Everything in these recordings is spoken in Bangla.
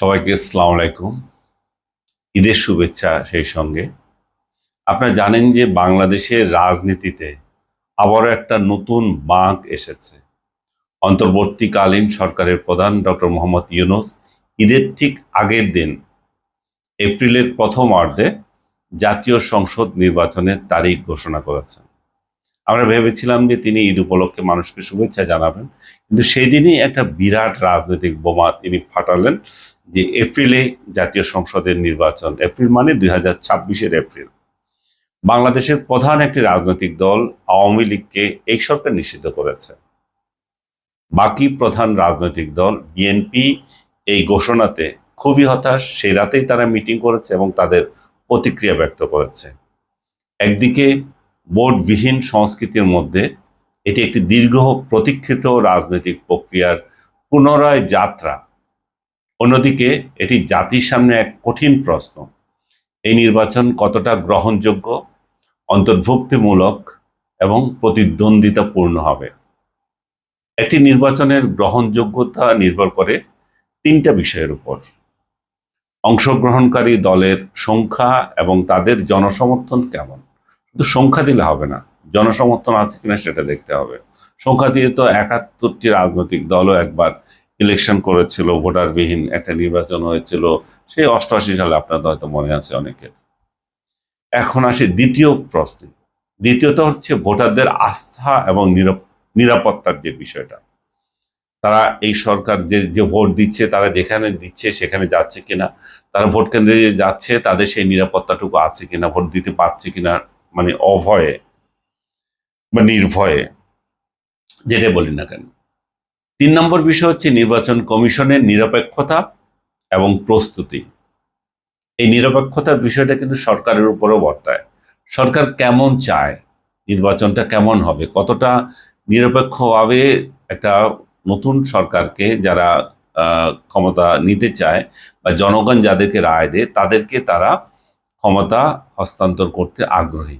সবাইকে আসসালামু আলাইকুম। ঈদের শুভেচ্ছা সেই সঙ্গে। আপনারা জানেন যে বাংলাদেশের রাজনীতিতে আবারও একটা নতুন বাঁক এসেছে। অন্তর্বর্তীকালীন সরকারের প্রধান ডক্টর মোহাম্মদ ইউনুস ঈদের ঠিক আগের দিন এপ্রিলের প্রথম অর্ধে জাতীয় সংসদ নির্বাচনের তারিখ ঘোষণা করেছেন। আমরা ভেবেছিলাম যে তিনি ঈদ উপলক্ষে মানুষকে শুভেচ্ছা জানাবেন, কিন্তু সেই দিনই একটা বিরাট রাজনৈতিক বোমা তিনি ফাটালেন। যে এপ্রিলে জাতীয় সংসদের নির্বাচন, এপ্রিল মানে দুই হাজার ছাব্বিশের এপ্রিল। বাংলাদেশের প্রধান একটি রাজনৈতিক দল আওয়ামী লীগকে এই সরকার নিষিদ্ধ করেছে। বাকি প্রধান রাজনৈতিক দল, বিএনপি, এই ঘোষণাতে খুবই হতাশ। সেই রাতেই তারা মিটিং করেছে এবং তাদের প্রতিক্রিয়া ব্যক্ত করেছে। একদিকে ভোটবিহীন সংস্কৃতির মধ্যে এটি একটি দীর্ঘ প্রতীক্ষিত রাজনৈতিক প্রক্রিয়ার পুনরায় যাত্রা। অন্যদিকে, এটি জাতির সামনে এক কঠিন প্রশ্ন। এই নির্বাচন কতটা গ্রহণযোগ্য, অন্তর্ভুক্তিমূলক এবং প্রতিদ্বন্দ্বিতাপূর্ণ হবে? একটি নির্বাচনের গ্রহণযোগ্যতা নির্ভর করে তিনটা বিষয়ের উপর। অংশগ্রহণকারী দলের সংখ্যা এবং তাদের জনসমর্থন কেমন? শুধু সংখ্যা দিলে হবে না, জনসমর্থন আছে কিনা সেটা দেখতে হবে। সংখ্যা দিয়ে তো একাত্তরটি রাজনৈতিক দলও একবার ইলেকশন করেছিল, ভোটারবিহীন একটা নির্বাচন হয়েছিল, সেই অষ্টআশি সালে আপনাদের হয়তো মনে আছে অনেকের। এখন আসে দ্বিতীয় প্রশ্নে। দ্বিতীয়ত হচ্ছে ভোটারদের আস্থা এবং নিরাপ- নিরাপত্তার যে বিষয়টা। তারা এই সরকার যে যে ভোট দিচ্ছে, তারা যেখানে দিচ্ছে, সেখানে যাচ্ছে কিনা, তারা ভোট কেন্দ্রে যে যাচ্ছে, তাদের সেই নিরাপত্তাটুকু আছে কিনা, ভোট দিতে পারছে কিনা মানে অভয়ে বা নির্ভয়ে যেটা বলি না কেন। তিন নম্বর বিষয় হচ্ছে নির্বাচন কমিশনের নিরপেক্ষতা এবং প্রস্তুতি। এই নিরপেক্ষতার বিষয়টা কিন্তু সরকারের উপরও বর্তায়। সরকার কেমন চায়? নির্বাচনটা কেমন হবে? কতটা নিরপেক্ষভাবে একটা নতুন সরকারকে যারা ক্ষমতা নিতে চায় বা জনগণ যাদেরকে রায় দেয়, তাদেরকে তারা ক্ষমতা হস্তান্তর করতে আগ্রহী।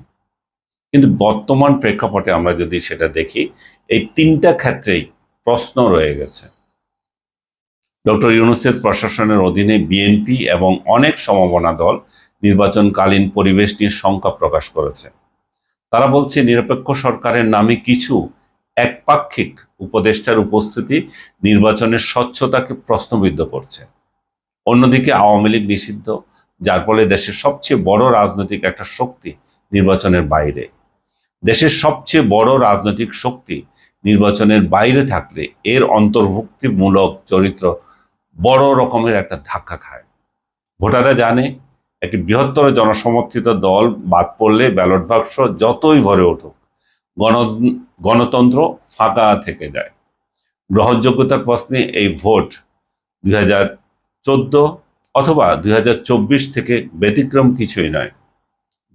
কিন্তু বর্তমান প্রেক্ষাপটে আমরা যদি সেটা দেখি, এই তিনটা ক্ষেত্রেই প্রশ্ন রয়ে গেছে। ডক্টর ইউনুসের প্রশাসনের অধীনে বিএনপি এবং অনেক সমমনা দল নির্বাচনকালীন পরিবেশ নিয়ে শঙ্কা প্রকাশ করেছে। তারা বলছে, নিরপেক্ষ সরকারের নামে কিছু একপাক্ষিক উপদেষ্টার উপস্থিতি নির্বাচনের স্বচ্ছতাকে প্রশ্নবিদ্ধ করছে। অন্যদিকে আওয়ামী লীগ নিষিদ্ধ, যার ফলে দেশের সবচেয়ে বড় রাজনৈতিক একটা শক্তি নির্বাচনের বাইরে। দেশের সবচেয়ে বড় রাজনৈতিক শক্তি নির্বাচনের বাইরে থাকলে এর অন্তর্ভুক্তিমূলক চরিত্র বড় রকমের একটা ধাক্কা খায়। ভোটাররা জানে একটি বৃহত্তর জনসমর্থিত দল বাদ পড়লে ব্যালট বাক্স যতই ভরে উঠুক, গণ, গণতন্ত্র ফাঁকা থেকে যায়। গ্রহণযোগ্যতার প্রশ্নে এই ভোট দুই হাজার চোদ্দ অথবা দুই হাজার চব্বিশ থেকে ব্যতিক্রম কিছুই নয়।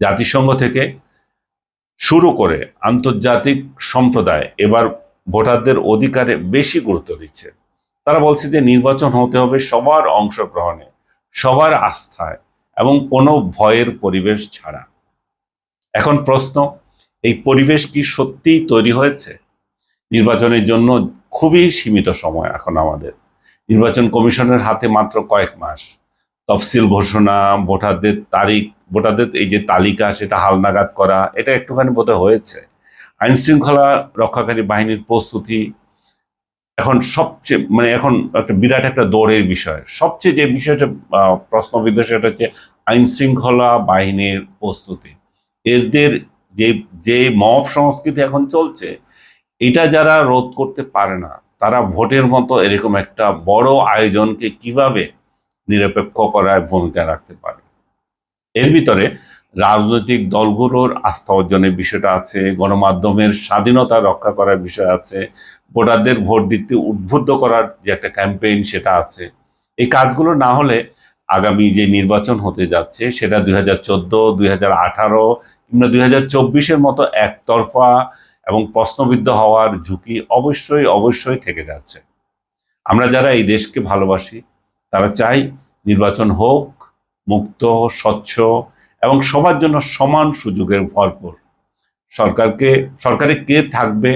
জাতিসংঘ থেকে শুরু করে আন্তর্জাতিক সম্প্রদায় এবার ভোটারদের অধিকারে বেশি গুরুত্ব দিচ্ছে। তারা বলছে যে নির্বাচন হতে হবে সবার অংশগ্রহণে, সবার আস্থায় এবং কোনো ভয়ের পরিবেশ ছাড়া। এখন প্রশ্ন, এই পরিবেশ কি সত্যিই তৈরি হয়েছে? নির্বাচনের জন্য খুবই সীমিত সময় এখন আমাদের। নির্বাচন কমিশনের হাতে মাত্র কয়েক মাস। তফসিল ঘোষণা, ভোটারদের তারিখ, ভোটারদের এই যে তালিকা, সেটা হালনাগাদ করা, এটা একটুখানি বোধহয় হয়েছে। আইন শৃঙ্খলা রক্ষাকারী বাহিনীর প্রস্তুতি এখন সবচেয়ে মানে এখন একটা বিরাট একটা দৌড়ের বিষয়। সবচেয়ে যে বিষয়টা প্রশ্নবিদ্ধ, সেটা হচ্ছে আইন শৃঙ্খলা বাহিনীর প্রস্তুতি। এদের যে যে মব সংস্কৃতি এখন চলছে, এটা যারা রোধ করতে পারে না, তারা ভোটের মতো এরকম একটা বড় আয়োজনকে কীভাবে নিরপেক্ষ করার ভূমিকা রাখতে পারে। এর ভিতরে রাজনৈতিক দলগুলোর আস্থা অর্জনের বিষয়টা আছে, গণমাধ্যমের স্বাধীনতা রক্ষা করার বিষয় আছে, ভোটারদের ভোট দিতে উদ্বুদ্ধ করার যে একটা ক্যাম্পেইন সেটা আছে। এই কাজগুলো না হলে আগামী যে নির্বাচন হতে যাচ্ছে সেটা দুই হাজার চোদ্দ, দুই হাজার আঠারো কিংবা দুই হাজার চব্বিশের মতো একতরফা এবং প্রশ্নবিদ্ধ হওয়ার ঝুঁকি অবশ্যই অবশ্যই থেকে যাচ্ছে। আমরা যারা এই দেশকে ভালোবাসি তারা চাই নির্বাচন হোক, মুক্ত, স্বচ্ছ এবং সবার জন্য সমান সুযোগের ভরপুর। সরকারকে, সরকারে কে থাকবে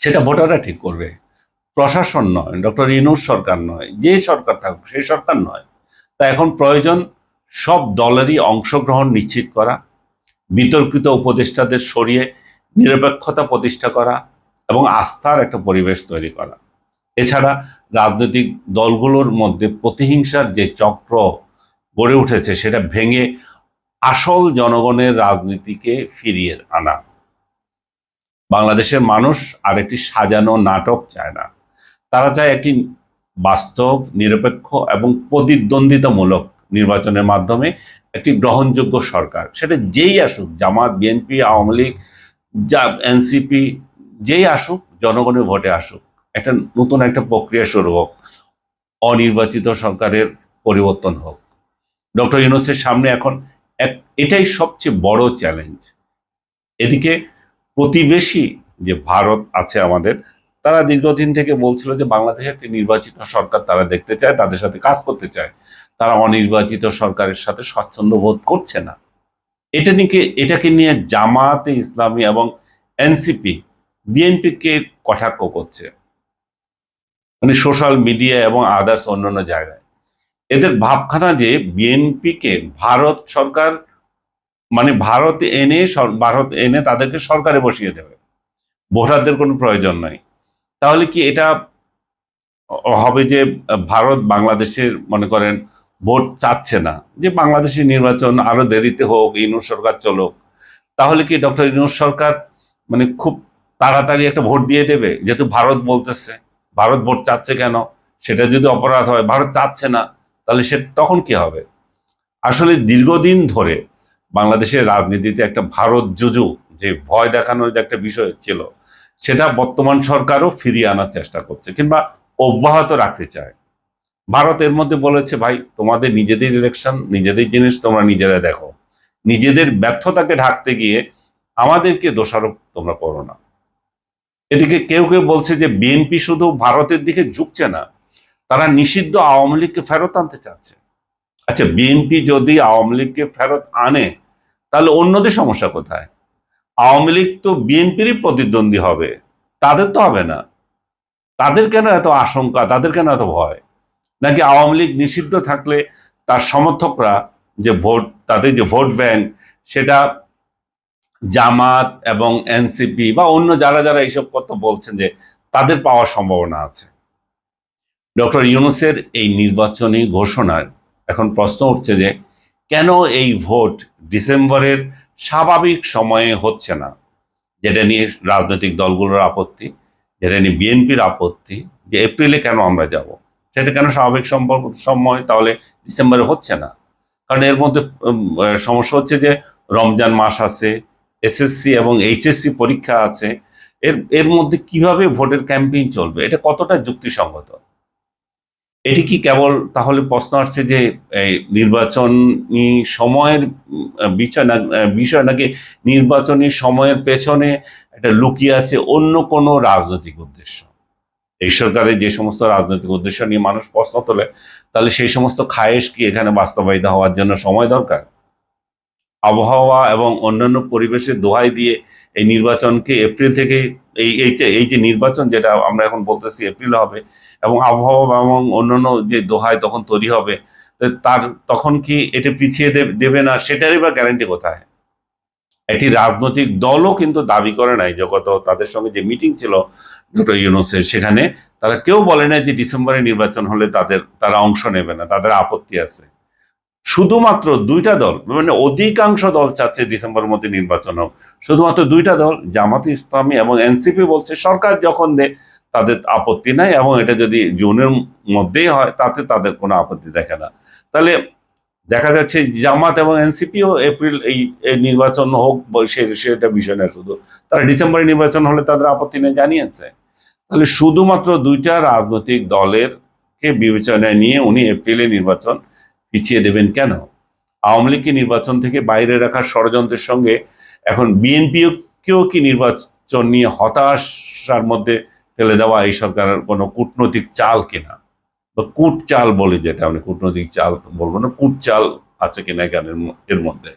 সেটা ভোটাররা ঠিক করবে। প্রশাসন নয়, ডক্টর ইনুস সরকার নয়, যে সরকার থাকবে সেই সরকার নয়। তা এখন প্রয়োজন সব দলেরই অংশগ্রহণ নিশ্চিত করা, বিতর্কিত উপদেষ্টাদের সরিয়ে নিরপেক্ষতা প্রতিষ্ঠা করা এবং আস্থার একটা পরিবেশ তৈরি করা। এছাড়া রাজনৈতিক দলগুলোর মধ্যে প্রতিহিংসার যে চক্র গড়ে উঠেছে, সেটা ভেঙে আসল জনগণের রাজনীতিকে ফিরিয়ে আনা। বাংলাদেশের মানুষ আর একটি সাজানো নাটক চায় না। তারা চায় একটি বাস্তব, নিরপেক্ষ এবং প্রতিদ্বন্দ্বিতামূলক নির্বাচনের মাধ্যমে একটি গ্রহণযোগ্য সরকার। সেটা যেই আসুক, জামাত, বিএনপি, আওয়ামী লীগ, যা, এনসিপি, যেই আসুক, জনগণের ভোটে আসুক একটা নতুন একটা প্রক্রিয়া শুরু হোক, অনির্বাচিত সরকারের পরিবর্তন হোক। ডক্টর ইউনুসের সামনে এখন এক, এটাই সবচেয়ে বড় চ্যালেঞ্জ এদিকে প্রতিবেশী যে ভারত আছে আমাদের, তারা দীর্ঘদিন থেকে বলছিল যে বাংলাদেশে একটি নির্বাচিত সরকার তারা দেখতে চায়, তাদের সাথে কাজ করতে চায়। তারা অনির্বাচিত সরকারের সাথে স্বচ্ছন্দ বোধ করছে না। এটা নিয়ে এটাকে নিয়ে জামাতে ইসলামী এবং এনসিপি, বিএনপিকে কটাক্ষ করছে। মানে সোশ্যাল মিডিয়া এবং আদার্স অন্যান্য জায়গায়। এদের ভাবখানা যে বিএনপিকে ভারত সরকার মানে ভারত এনে ভারত এনে তাদেরকে সরকারে বসিয়ে দেবে। ভোটারদের কোনো প্রয়োজন নাই। তাহলে কি এটা হবে যে ভারত বাংলাদেশের, মনে করেন, ভোট চাচ্ছে না? যে বাংলাদেশের নির্বাচন আরও দেরিতে হোক ইনুস সরকার চলুক, তাহলে কি ডক্টর ইনুস সরকার মানে খুব তাড়াতাড়ি একটা ভোট দিয়ে দেবে? যেহেতু ভারত বলতেছে। ভারত ভোট চাচ্ছে কেন? সেটা যদি অপরাধ হয়, ভারত চাচ্ছে না, তাহলে সে তখন কি হবে? আসলে দীর্ঘদিন ধরে বাংলাদেশের রাজনীতিতে একটা ভারত জুজু যে ভয় দেখানোর যে একটা বিষয় ছিল, সেটা বর্তমান সরকারও ফিরিয়ে আনার চেষ্টা করছে কিংবা অব্যাহত রাখতে চায়। ভারত এর মধ্যে বলেছে, ভাই, তোমাদের নিজেদের ইলেকশন নিজেদের জিনিস তোমরা নিজেরা দেখো। নিজেদের ব্যর্থতাকে ঢাকতে গিয়ে আমাদেরকে দোষারোপ তোমরা করো না। এদিকে কেউ কেউ বলছে যে বিএনপি শুধু ভারতের দিকে ঝুঁকছে না, তারা নিষিদ্ধ আওয়ামী লীগকে ফেরত আনতে চাচ্ছে। আচ্ছা বিএনপি যদি আওয়ামী লীগকে ফেরত আনে, তাহলে অন্যদের সমস্যা কোথায়? আওয়ামী লীগ তো বিএনপিরই প্রতিদ্বন্দ্বী হবে, তাদের তো হবে না। তাদের কেন এত আশঙ্কা, তাদের কেন এত ভয়? নাকি আওয়ামী লীগ নিষিদ্ধ থাকলে তার সমর্থকরা যে ভোট, তাদের যে ভোট ব্যাংক, সেটা জামাত এবং এনসিপি বা অন্য যারা যারা এইসব কথা বলছেন যে তাদের পাওয়ার সম্ভাবনা আছে। ডক্টর ইউনুসের এই নির্বাচনী ঘোষণার এখন প্রশ্ন উঠছে যে কেন এই ভোট ডিসেম্বরের স্বাভাবিক সময়ে হচ্ছে না? যেটা নিয়ে রাজনৈতিক দলগুলোর আপত্তি, যেটা নিয়ে বিএনপির আপত্তি, যে এপ্রিলে কেন আমরা যাব? সেটা কেন স্বাভাবিক সম্পর্ক সময় তাহলে ডিসেম্বরে হচ্ছে না? কারণ এর মধ্যে সমস্যা হচ্ছে যে রমজান মাস আছে এসএসসি এবং এইচএসসি পরীক্ষা আছে, এর এর মধ্যে কীভাবে ভোটের ক্যাম্পেইন চলবে, এটা কতটা যুক্তিসঙ্গত? এটি কি কেবল তাহলে প্রশ্ন আসছে যে, এই নির্বাচনী সময়ের বিষয় না, বিষয় নাকি নির্বাচনী সময়ের পেছনে একটা লুকিয়ে আছে অন্য কোনো রাজনৈতিক উদ্দেশ্য? এই সরকারের যে সমস্ত রাজনৈতিক উদ্দেশ্য নিয়ে মানুষ প্রশ্ন তোলে, তাহলে সেই সমস্ত খায়েশ কি এখানে বাস্তবায়িত হওয়ার জন্য সময় দরকার? আবহাওয়া এবং অন্যান্য পরিবেশের দোহাই দিয়ে এই নির্বাচনকে এপ্রিল থেকে এই এইটা এই যে নির্বাচন যেটা আমরা এখন বলতেছি এপ্রিল হবে এবং আবহাওয়া এবং অন্যান্য যে দোহাই তখন তৈরি হবে তার তখন কি এটা পিছিয়ে দেবে না সেটারই বা গ্যারান্টি কোথায়? এটি রাজনৈতিক দলও কিন্তু দাবি করে নাই জগত তাদের সঙ্গে যে মিটিং ছিল ডক্টর ইউনুসের সেখানে, তারা কেউ বলে না যে ডিসেম্বরে নির্বাচন হলে তাদের তারা অংশ নেবে না, তাদের আপত্তি আছে। শুধুমাত্র দুইটা দল মানে অধিকাংশ দল চাচ্ছে ডিসেম্বরের মধ্যে নির্বাচন হোক। শুধুমাত্র দুইটা দল, জামাতে ইসলামী এবং এনসিপি বলছে সরকার যখন দেয় তাদের আপত্তি নাই এবং এটা যদি জুনের মধ্যেই হয়, তাতে তাদের কোনো আপত্তি দেখে না। তাহলে দেখা যাচ্ছে জামাত এবং এনসিপিও এপ্রিল এই নির্বাচন হোক, সে- সেটা বিষয় না শুধু। তারা ডিসেম্বরে নির্বাচন হলে তাদের আপত্তি নেই জানিয়েছে। তাহলে শুধুমাত্র দুইটা রাজনৈতিক দলের কে বিবেচনায় নিয়ে উনি এপ্রিলে নির্বাচন পিছিয়ে দেবেন কেন? আওয়ামী লীগকে নির্বাচন থেকে বাইরে রাখার ষড়যন্ত্রের সঙ্গে এখন বিএনপিকেও কি নির্বাচন নিয়ে হতাশার মধ্যে ফেলে দেওয়া এই সরকারের কোনো কূটনৈতিক চাল কিনা? বা কূট চাল বলে যেটা আমি কূটনৈতিক চাল বলব না, কূট চাল আছে কিনা এখানের ম- এর মধ্যে?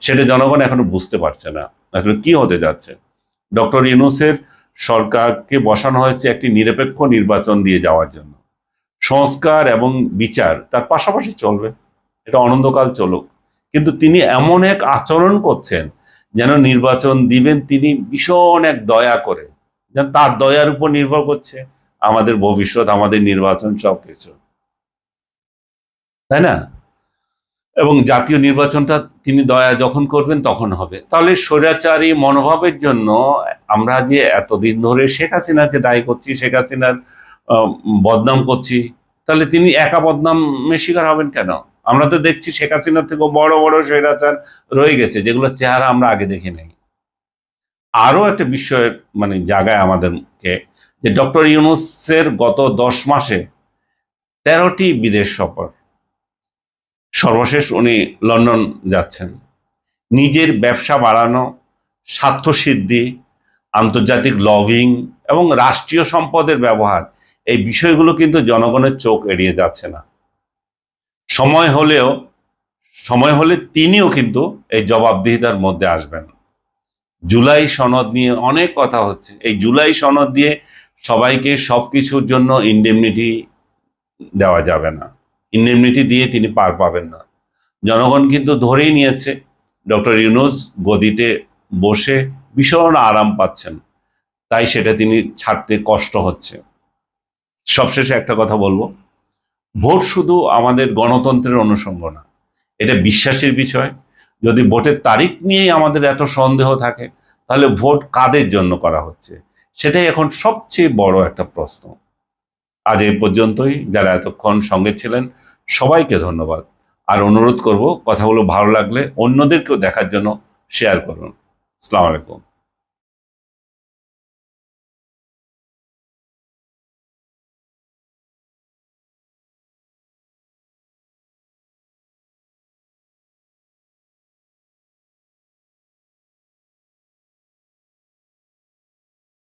সেটা জনগণ এখনও বুঝতে পারছে না। আসলে কি হতে যাচ্ছে? ডক্টর ইউনুসের সরকারকে বসানো হয়েছে একটি নিরপেক্ষ নির্বাচন দিয়ে যাওয়ার জন্য। সংস্কার এবং বিচার তার পাশাপাশি চলবে। এটা অনন্তকাল চলুক। কিন্তু তিনি এমন এক আচরণ করছেন যেন নির্বাচন দিবেন তিনি ভীষণ এক দয়া করে। যেন তার দয়ার উপর নির্ভর করছে আমাদের ভবিষ্যৎ, আমাদের নির্বাচন সব কিছু তাই না? এবং জাতীয় নির্বাচনটা তিনি দয়া যখন করবেন তখন হবে। তাহলে স্বৈরাচারী মনোভাবের জন্য আমরা যে এতদিন ধরে শেখ হাসিনাকে দায়ী করছি, শেখ হাসিনার বদনাম করছি তাহলে তিনি একা বদনামের শিকার হবেন কেন? আমরা তো দেখছি শেখ হাসিনার থেকেও বড় বড় স্বৈরাচার রয়ে গেছে, যেগুলোর চেহারা আমরা আগে দেখি নাই। আরও একটা বিষয়ের মানে জায়গায় আমাদেরকে যে ডক্টর ইউনুসের গত দশ মাসে তেরোটি বিদেশ সফর, সর্বশেষ উনি লন্ডন যাচ্ছেন। নিজের ব্যবসা বাড়ানো স্বার্থসিদ্ধি আন্তর্জাতিক লবিং এবং রাষ্ট্রীয় সম্পদের ব্যবহার এই বিষয়গুলো কিন্তু জনগণের চোখ এড়িয়ে যাচ্ছে না। সময় হলেও, সময় হলে তিনিও কিন্তু এই জবাবদিহিতার মধ্যে আসবেন। জুলাই সনদ নিয়ে অনেক কথা হচ্ছে। এই জুলাই সনদ দিয়ে সবাইকে সব কিছুর জন্য ইন্ডেমনিটি দেওয়া যাবে না। ইন্ডেমনিটি দিয়ে তিনি পার পাবেন না। জনগণ কিন্তু ধরেই নিয়েছে, ডক্টর ইউনুস গদিতে বসে ভীষণ আরাম পাচ্ছেন। তাই সেটা তিনি ছাড়তে কষ্ট হচ্ছে। সবশেষে একটা কথা বলব। ভোট শুধু আমাদের গণতন্ত্রের অনুষঙ্গ না, এটা বিশ্বাসের বিষয়। যদি ভোটের তারিখ নিয়েই আমাদের এত সন্দেহ থাকে, তাহলে ভোট কাদের জন্য করা হচ্ছে? সেটাই এখন সবচেয়ে বড় একটা প্রশ্ন। আজ এই পর্যন্তই, যারা এতক্ষণ সঙ্গে ছিলেন, সবাইকে ধন্যবাদ। আর অনুরোধ করব, কথাগুলো ভালো লাগলে অন্যদেরকেও দেখার জন্য শেয়ার করুন। আসসালামু আলাইকুম।